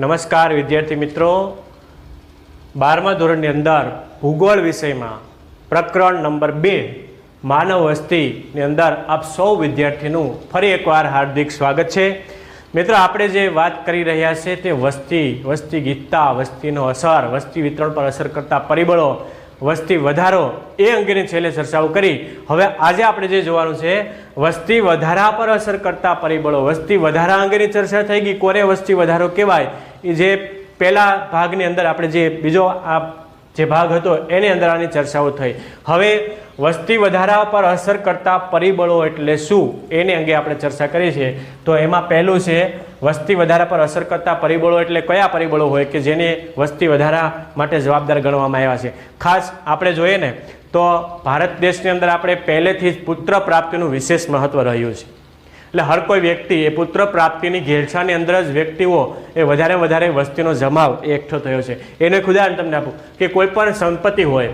નમસ્કાર વિદ્યાર્થી મિત્રો. બારમા ધોરણની અંદર ભૂગોળ વિષયમાં પ્રકરણ નંબર બે, માનવ વસ્તીની અંદર આપ સૌ વિદ્યાર્થીનું ફરી એકવાર હાર્દિક સ્વાગત છે. મિત્રો, આપણે જે વાત કરી રહ્યા છે તે વસ્તી વસ્તી ગીતતા, વસ્તીનો અસર, વસ્તી વિતરણ પર અસર કરતા પરિબળો વસ્તી વધારો એ અંગેની છેલ્લે ચર્ચાઓ કરી. હવે આજે આપણે જે જોવાનું છે, વસ્તી વધારા પર અસર કરતા પરિબળો. વસ્તી વધારા અંગેની ચર્ચા થઈ ગઈ. કોને વસ્તી વધારો કહેવાય? એ જે પહેલા ભાગની અંદર આપણે જે બીજો આ જે ભાગ હતો, એની અંદર આની ચર્ચાઓ થઈ. હવે વસ્તી વધારા પર અસર કરતા પરિબળો એટલે શું? એની અંગે આપણે ચર્ચા કરી છે. તો એમાં પહેલું છે વસ્તી વધારા પર અસર કરતા પરિબળો એટલે કયા પરિબળો હોય કે જેને વસ્તી વધારા માટે જવાબદાર ગણવામાં આવ્યા છે? ખાસ આપણે જોઈએ ને, તો ભારત દેશની અંદર આપણે પહેલેથી જ પુત્ર પ્રાપ્તિનું વિશેષ મહત્વ રહ્યું છે. એટલે હર કોઈ વ્યક્તિ એ પુત્ર પ્રાપ્તિની ઘેરછાની અંદર જ વ્યક્તિઓ એ વધારે વધારે વસ્તીનો જમાવ એકઠો થયો છે. એનું એક ઉદાહરણ તમને આપું કે કોઈ પણ સંપત્તિ હોય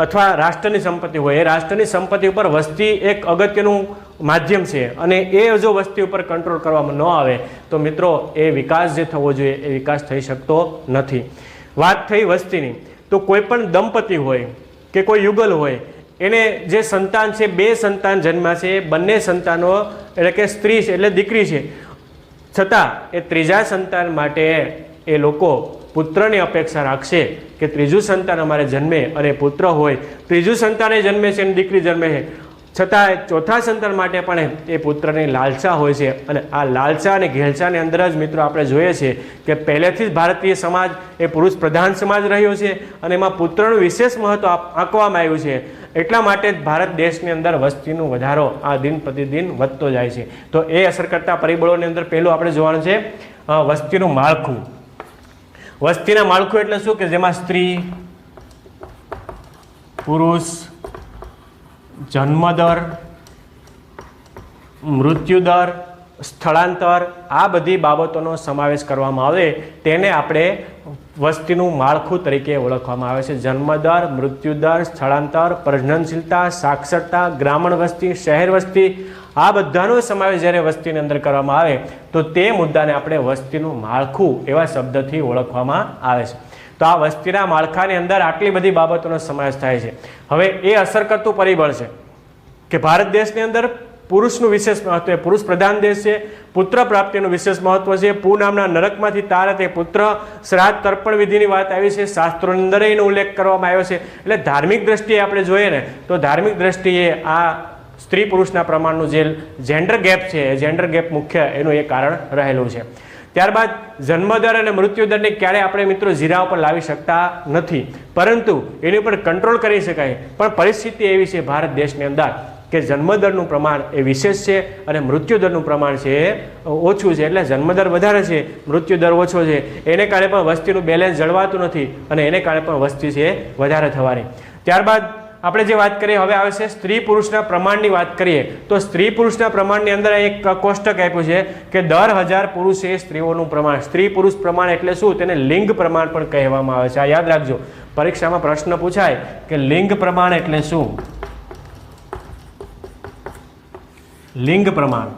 અથવા રાષ્ટ્રની સંપત્તિ હોય, એ રાષ્ટ્રની સંપત્તિ ઉપર વસ્તી એક અગત્યનું માધ્યમ છે. અને એ જો વસ્તી ઉપર કંટ્રોલ કરવામાં ન આવે, તો મિત્રો, એ વિકાસ જે થવો જોઈએ, એ વિકાસ થઈ શકતો નથી. વાત થઈ વસ્તીની, તો કોઈ પણ દંપતી હોય કે કોઈ યુગલ હોય, એને જે સંતાન છે, બે સંતાન જન્મ્યા છે, એ બંને સંતાનો, એટલે કે સ્ત્રી છે, એટલે દીકરી છે. છતાં, એ ત્રીજા સંતાન માટે એ લોકો પુત્રની અપેક્ષા રાખશે કે ત્રીજું સંતાન અમારે જન્મે અને પુત્ર હોય. ત્રીજું સંતાન જન્મે છે અને દીકરી જન્મે છે. છતાં ચોથા સંતાન માટે પણ એ પુત્રની લાલસા હોય છે અને આ લાલસા અને ઘેલસાની અંદર જ મિત્રો આપણે જોઈએ છીએ કે પહેલેથી જ ભારતીય સમાજ એ પુરુષ પ્રધાન સમાજ રહ્યો છે અને એમાં પુત્રનું વિશેષ મહત્વ આંકવામાં આવ્યું છે. એટલા માટે જ ભારત દેશની અંદર વસ્તીનો વધારો આ દિન પ્રતિદિન વધતો જાય છે. તો એ અસર કરતા પરિબળોની અંદર પહેલું આપણે જોવાનું છે વસ્તીનું માળખું. વસ્તીના માળખું એટલે શું? કે જેમાં સ્ત્રી, પુરુષ જન્મદર, મૃત્યુદર, સ્થળાંતર, આ બધી બાબતોનો સમાવેશ કરવામાં આવે તેને આપણે વસ્તીનું માળખું તરીકે ઓળખવામાં આવે છે. જન્મદર, મૃત્યુદર, સ્થળાંતર, પ્રજનનશીલતા, સાક્ષરતા, ગ્રામીણ વસ્તી, શહેર વસ્તી, આ બધાનો સમાવેશ જ્યારે વસ્તીની અંદર કરવામાં આવે તો તે મુદ્દાને આપણે વસ્તીનું માળખું એવા શબ્દથી ઓળખવામાં આવે છે. તો આ વસ્તીના માળખાની અંદર આટલી બધી બાબતોનો સમાવેશ થાય છે. હવે એ અસર કરતું પરિબળ છે કે ભારત દેશની અંદર પુરુષનું વિશેષ મહત્વ પુરુષ પ્રધાન દેશ છે, પુત્ર પ્રાપ્તિનું વિશેષ મહત્વ છે, પૂ નામના નરકમાંથી તારે તે પુત્ર શ્રાદ્ધ તર્પણ વિધિની વાત આવી છે, શાસ્ત્રોની અંદર એનો ઉલ્લેખ કરવામાં આવ્યો છે. એટલે ધાર્મિક દ્રષ્ટિએ આપણે જોઈએ ને, તો ધાર્મિક દ્રષ્ટિએ આ સ્ત્રી પુરુષના પ્રમાણનું જે જેન્ડર ગેપ છે જેન્ડર ગેપ મુખ્ય એનું એ કારણ રહેલું છે. ત્યારબાદ જન્મદર અને મૃત્યુદરને ક્યારેય આપણે મિત્રો જીરા ઉપર લાવી શકતા નથી. પરંતુ એની ઉપર કંટ્રોલ કરી શકાય. પણ પરિસ્થિતિ એવી છે ભારત દેશની અંદર કે જન્મદરનું પ્રમાણ એ વિશેષ છે અને મૃત્યુદરનું પ્રમાણ છે એ ઓછું છે. એટલે જન્મદર વધારે છે, મૃત્યુદર ઓછો છે. એને કારણે પણ વસ્તીનું બેલેન્સ જળવાતું નથી અને એને કારણે પણ વસ્તી છે વધારે થવાની. ત્યારબાદ આપણે જે વાત કરીએ, હવે આવે છે સ્ત્રી પુરુષના પ્રમાણની વાત કરીએ, તો સ્ત્રી પુરુષના પ્રમાણની અંદર એક કોષ્ટક આપ્યું છે કે દર હજાર પુરુષ સ્ત્રીઓનું પ્રમાણ, સ્ત્રી પુરુષ પ્રમાણ એટલે શું? તેને લિંગ પ્રમાણ પણ કહેવામાં આવે છે. આ યાદ રાખજો. પરીક્ષામાં પ્રશ્ન પૂછાય કે લિંગ પ્રમાણ એટલે શું? લિંગ પ્રમાણ,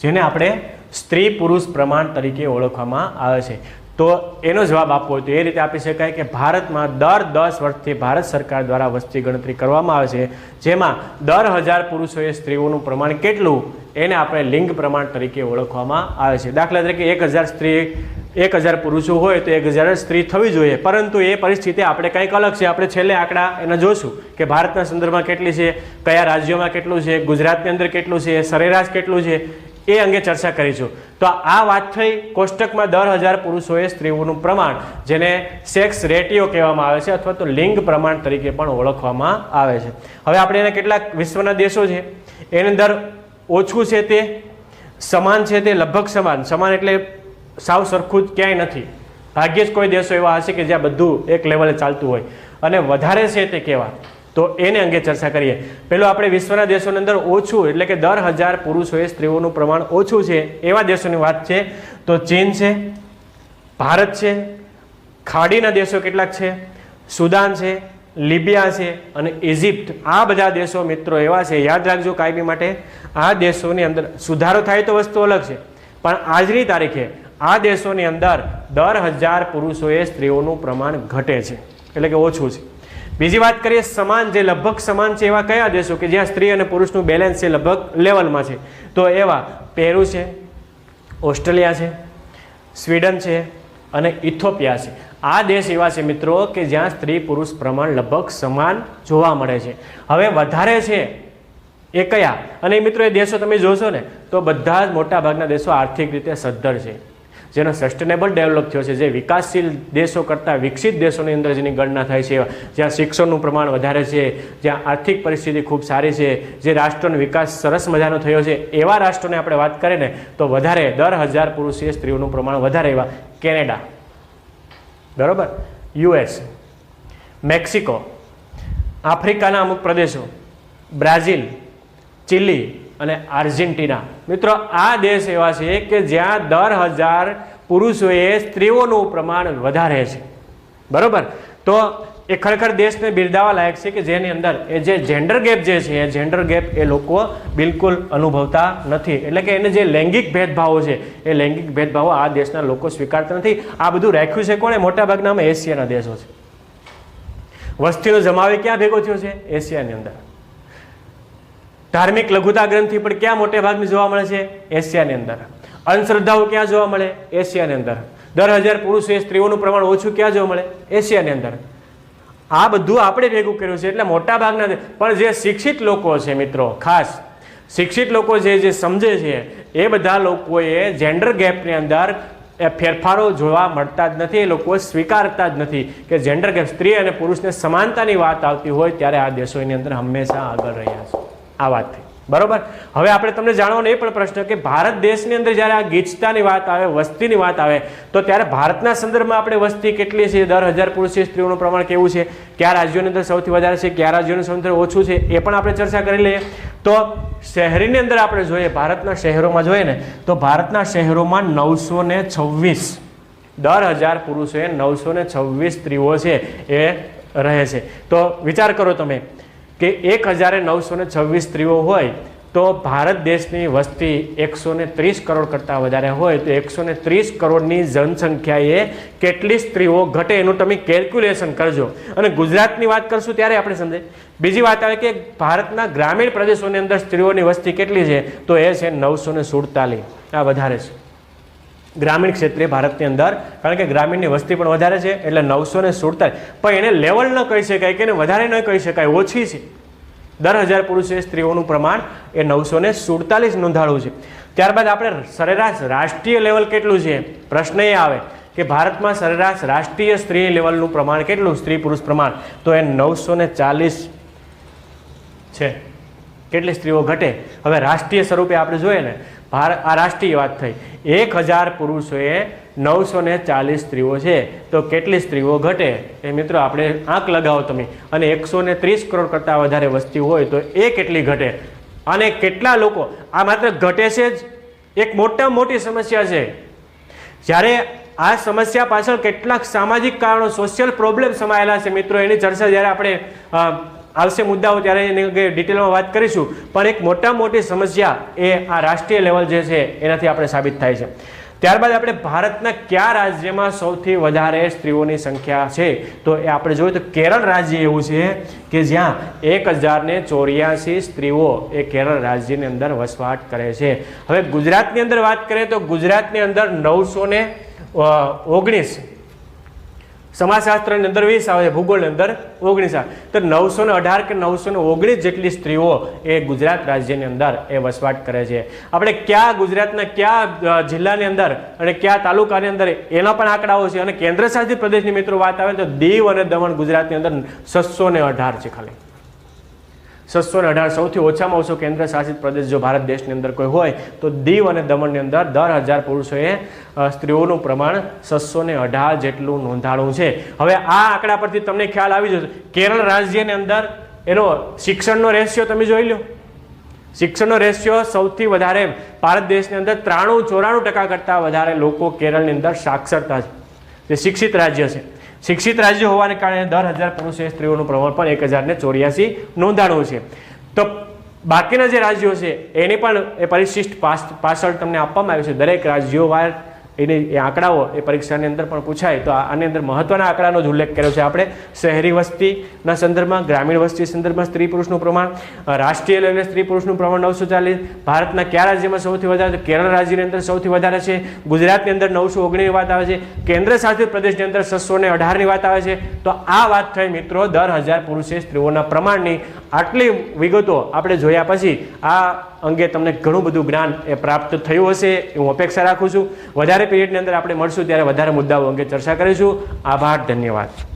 જેને આપણે સ્ત્રી પુરુષ પ્રમાણ તરીકે ઓળખવામાં આવે છે. તો એનો જવાબ આપવો તો એ રીતે આપી શકાય કે ભારતમાં દર દસ વર્ષથી ભારત સરકાર દ્વારા વસ્તી ગણતરી કરવામાં આવે છે, જેમાં દર હજાર પુરુષોએ સ્ત્રીઓનું પ્રમાણ કેટલું, એને આપણે લિંગ પ્રમાણ તરીકે ઓળખવામાં આવે છે. દાખલા તરીકે એક હજાર સ્ત્રી, એક હજાર પુરુષો હોય તો એક હજાર સ્ત્રી થવી જોઈએ, પરંતુ એ પરિસ્થિતિ આપણે કંઈક અલગ છે. આપણે છેલ્લે આંકડા એને જોશું કે ભારતના સંદર્ભમાં કેટલી છે, કયા રાજ્યોમાં કેટલું છે, ગુજરાતની અંદર કેટલું છે, સરેરાશ કેટલું છે. એ અંગે ચર્ચા કરીશું તો આ વાત થઈ કોષ્ટકમાં દર હજાર પુરુષોએ સ્ત્રીઓનું પ્રમાણ, જેને સેક્સ રેટિયો કહેવામાં આવે છે અથવા તો લિંગ પ્રમાણ તરીકે પણ ઓળખવામાં આવે છે. હવે આપણે એના કેટલાક વિશ્વના દેશો છે. એની અંદર ઓછું છે તે, સમાન છે તે લગભગ સમાન. સમાન એટલે સાવ સરખું જ ક્યાંય નથી. ભાગ્યે જ કોઈ દેશો એવા હશે કે જ્યાં બધું એક લેવલે ચાલતું હોય. અને વધારે છે તે કેવા? તો એને અંગે ચર્ચા કરીએ. પહેલું આપણે વિશ્વના દેશોની અંદર ઓછું, એટલે કે દર હજાર પુરુષોએ સ્ત્રીઓનું પ્રમાણ ઓછું છે, એવા દેશોની વાત છે. તો ચીન છે, ભારત છે, ખાડીના દેશો કેટલાક છે, સુદાન છે, લિબિયા છે અને ઇજિપ્ત. આ બધા દેશો મિત્રો એવા છે, યાદ રાખજો કાયમી માટે, આ દેશોની અંદર સુધારો થાય તો વસ્તુ અલગ છે. પણ આજની તારીખે આ દેશોની અંદર દર હજાર પુરુષોએ સ્ત્રીઓનું પ્રમાણ ઘટે છે, એટલે કે ઓછું છે. બીજી વાત કરીએ, સમાન જે લગભગ સમાન છે એવા કયા દેશો કે જ્યાં સ્ત્રી અને પુરુષનું બેલેન્સ છે લગભગ લેવલમાં છે? તો એવા પેરુ છે, ઓસ્ટ્રેલિયા છે, સ્વીડન છે અને ઇથોપિયા છે. આ દેશ એવા છે મિત્રો કે જ્યાં સ્ત્રી પુરુષ પ્રમાણ લગભગ સમાન જોવા મળે છે. હવે વધારે છે એ કયા? અને મિત્રો એ દેશો તમે જોશો ને, તો બધા જ મોટા ભાગના દેશો આર્થિક રીતે સદ્ધર છે. જેનો સસ્ટેનેબલ ડેવલપ થયો છે, જે વિકાસશીલ દેશો કરતાં વિકસિત દેશોની અંદર જેની ગણના થાય છે, જ્યાં શિક્ષણનું પ્રમાણ વધારે છે, જ્યાં આર્થિક પરિસ્થિતિ ખૂબ સારી છે, જે રાષ્ટ્રનો વિકાસ સરસ મજાનો થયો છે, એવા રાષ્ટ્રોને આપણે વાત કરીએ ને, તો વધારે દર હજાર પુરુષીય સ્ત્રીઓનું પ્રમાણ વધારે એવા કેનેડા. બરોબર? યુએસ. મેક્સિકો. આફ્રિકાના અમુક પ્રદેશો. બ્રાઝિલ. ચિલી. અને આર્જેન્ટિના. મિત્રો, આ દેશ એવા છે કે જ્યાં દર હજાર પુરુષોએ સ્ત્રીઓનું પ્રમાણ વધારે છે. બરાબર? તો એ ખરેખર દેશને બિરદાવા લાયક છે કે જેની અંદર એ જે જેન્ડર ગેપ જે છે, એ જેન્ડર ગેપ એ લોકો બિલકુલ અનુભવતા નથી. એટલે કે એને જે લૈંગિક ભેદભાવો છે, એ લૈંગિક ભેદભાવો આ દેશના લોકો સ્વીકારતા નથી. આ બધું રાખ્યું છે કોણે? મોટાભાગના એશિયાના દેશો છે. વસ્તીનો જમાવે ક્યાં ભેગો થયો છે? એશિયાની અંદર. ધાર્મિક લઘુતા ગ્રંથિ પણ ક્યાં મોટે ભાગની જોવા મળે છે? એશિયાની અંદર. અંધશ્રદ્ધાઓ ક્યાં જોવા મળે? એશિયાની અંદર. દર હજાર પુરુષો સ્ત્રીઓનું પ્રમાણ ઓછું ક્યાં જોવા મળે? એશિયાની અંદર. આ બધું આપણે ભેગું કર્યું છે એટલે મોટા ભાગના પણ જે શિક્ષિત લોકો છે મિત્રો, ખાસ શિક્ષિત લોકો જે જે સમજે છે, એ બધા લોકોએ જેન્ડર ગેપની અંદર એ ફેરફારો જોવા મળતા જ નથી, એ લોકો સ્વીકારતા જ નથી કે જેન્ડર ગેપ સ્ત્રી અને પુરુષને સમાનતાની વાત આવતી હોય ત્યારે આ દેશોની અંદર હંમેશા આગળ રહ્યા છે. આ વાત બરોબર? હવે આપણે તમને જાણવાનો એ પણ પ્રશ્ન કે ભારત દેશની અંદર જ્યારે આ ગીચતાની વાત આવે, વસ્તીની વાત આવે, તો ત્યારે ભારતના સંદર્ભમાં આપણે વસ્તી કેટલી છે? દર હજાર પુરુષ સ્ત્રીઓનું પ્રમાણ કેવું છે? કયા રાજ્યોની અંદર સૌથી વધારે છે? કયા રાજ્યોનું સૌથી ઓછું છે? એ પણ આપણે ચર્ચા કરી લઈએ. તો શહેરીની અંદર આપણે જોઈએ, ભારતના શહેરોમાં જોઈએ ને, તો ભારતના શહેરોમાં નવસો ને છવ્વીસ, દર હજાર પુરુષોએ નવસો ને છવ્વીસ સ્ત્રીઓ છે એ રહે છે. તો વિચાર કરો તમે કે એક હજારે નવસો ને છવ્વીસ સ્ત્રીઓ હોય તો ભારત દેશની વસ્તી એકસો ત્રીસ કરોડ કરતાં વધારે હોય તો એકસો ત્રીસ કરોડની જનસંખ્યાએ કેટલી સ્ત્રીઓ ઘટે એનું તમે કેલ્ક્યુલેશન કરજો. અને ગુજરાતની વાત કરશું ત્યારે આપણે સમજે. બીજી વાત આવે કે ભારતના ગ્રામીણ પ્રદેશોની અંદર સ્ત્રીઓની વસ્તી કેટલી છે? તો એ છે નવસો ને સુડતાલીસ. આ વધારે છે. ગ્રામીણ ક્ષેત્રે ભારતની અંદર. કારણ કે ગ્રામીણની વસ્તી પણ વધારે છે, એટલે નવસો ને સુડતાલીસ. પણ એને લેવલ ન કહી શકાય કે એને વધારે ન કહી શકાય, ઓછી છે. દર હજાર પુરુષે સ્ત્રીઓનું પ્રમાણ એ નવસો ને સુડતાલીસ નોંધાણું છે. ત્યારબાદ આપણે સરેરાશ રાષ્ટ્રીય લેવલ કેટલું છે? પ્રશ્ન એ આવે કે ભારતમાં સરેરાશ રાષ્ટ્રીય સ્ત્રી લેવલનું પ્રમાણ કેટલું? સ્ત્રી પુરુષ પ્રમાણ. તો એ નવસો ચાલીસ છે. કેટલી સ્ત્રીઓ ઘટે? હવે રાષ્ટ્રીય સ્વરૂપે આપણે જોઈએ ને ભારત આ રાષ્ટ્રીય વાત થઈ. એક હજાર પુરુષોએ નવસો ને ચાલીસ સ્ત્રીઓ છે. તો કેટલી સ્ત્રીઓ ઘટે? એ મિત્રો આપણે આંક લગાવો તમે. અને એકસો ને ત્રીસ કરોડ કરતાં વધારે વસ્તી હોય તો એ કેટલી ઘટે? અને કેટલા લોકો? આ માત્ર ઘટે છે જ? એક મોટા મોટી સમસ્યા છે. જ્યારે આ સમસ્યા પાછળ કેટલાક સામાજિક કારણો સોશિયલ પ્રોબ્લેમ સમાયેલા છે મિત્રો. એની ચર્ચા જ્યારે આપણે આવશે મુદ્દાઓ ત્યારે એની ડિટેલમાં વાત કરીશું, પણ એક મોટા મોટી સમસ્યા એ આ રાષ્ટ્રીય લેવલ જે છે એનાથી આપણે સાબિત થાય છે. ત્યારબાદ આપણે ભારતના કયા રાજ્યમાં સૌથી વધારે સ્ત્રીઓની સંખ્યા છે? તો એ આપણે જોઈએ તો કેરળ રાજ્ય એવું છે કે જ્યાં એક હજારને ચોર્યાસી સ્ત્રીઓ એ કેરળ રાજ્યની અંદર વસવાટ કરે છે. હવે ગુજરાતની અંદર વાત કરીએ તો ગુજરાતની અંદર નવસો ને ઓગણીસ સમાજશાસ્ત્રની અંદર વીસ આવે છે ભૂગોળની અંદર ઓગણીસ આવે. તો નવસો અઢાર કે નવસો ને ઓગણીસ જેટલી સ્ત્રીઓ એ ગુજરાત રાજ્યની અંદર એ વસવાટ કરે છે. આપણે કયા ગુજરાતના કયા જિલ્લાની અંદર અને કયા તાલુકાની અંદર એના પણ આંકડાઓ છે અને કેન્દ્ર શાસિત પ્રદેશની મિત્રો વાત આવે તો દીવ અને દમણ ગુજરાતની અંદર છસો અઢાર છે ખાલી. છસો ને અઢાર સૌથી ઓછામાં ઓછો કેન્દ્ર શાસિત પ્રદેશ જો ભારત દેશની અંદર કોઈ હોય, તો દીવ અને દમણની અંદર દર હજાર પુરુષોએ સ્ત્રીઓનું પ્રમાણ છસો ને અઢાર જેટલું નોંધાણું છે. હવે આ આંકડા પરથી તમને ખ્યાલ આવી જશે. કેરળ રાજ્યની અંદર એનો શિક્ષણનો રેશિયો તમે જોઈ લો. શિક્ષણનો રેશિયો સૌથી વધારે ભારત દેશની અંદર ત્રાણું ચોરાણું ટકા કરતાં વધારે લોકો કેરળની અંદર સાક્ષરતા છે. જે શિક્ષિત રાજ્ય છે. શિક્ષિત રાજ્ય હોવાને કારણે દર હજાર પુરુષે સ્ત્રીઓનું પ્રમાણ પણ એક હજારને ચોર્યાસી નોંધાણું છે. તો બાકીના જે રાજ્યો છે, એની પણ એ પરિશિષ્ટ પાછળ તમને આપવામાં આવ્યું છે. દરેક રાજ્યો વાર એની એ આંકડાઓ એ પરીક્ષાની અંદર પણ પૂછાય, તો આની અંદર મહત્વના આંકડાનો જ ઉલ્લેખ કર્યો છે. આપણે શહેરી વસ્તીના સંદર્ભમાં, ગ્રામીણ વસ્તી સંદર્ભમાં સ્ત્રી પુરુષનું પ્રમાણ રાષ્ટ્રીય લેવલે સ્ત્રી પુરુષનું પ્રમાણ નવસો ચાલીસ, ભારતના કયા રાજ્યમાં સૌથી વધારે કેરળ રાજ્યની અંદર સૌથી વધારે છે. ગુજરાતની અંદર નવસો ઓગણીની વાત આવે છે. કેન્દ્ર શાસિત પ્રદેશની અંદર છસો ને અઢારની વાત આવે છે. તો આ વાત થઈ મિત્રો દર હજાર પુરુષે સ્ત્રીઓના પ્રમાણની. આટલી વિગતો આપણે જોયા પછી આ અંગે તમને ઘણું બધું જ્ઞાન એ પ્રાપ્ત થયું હશે. હું અપેક્ષા રાખું છું. વધારે પીરિયડની અંદર આપણે મળશું ત્યારે વધારે મુદ્દાઓ અંગે ચર્ચા કરીશું. આભાર ધન્યવાદ.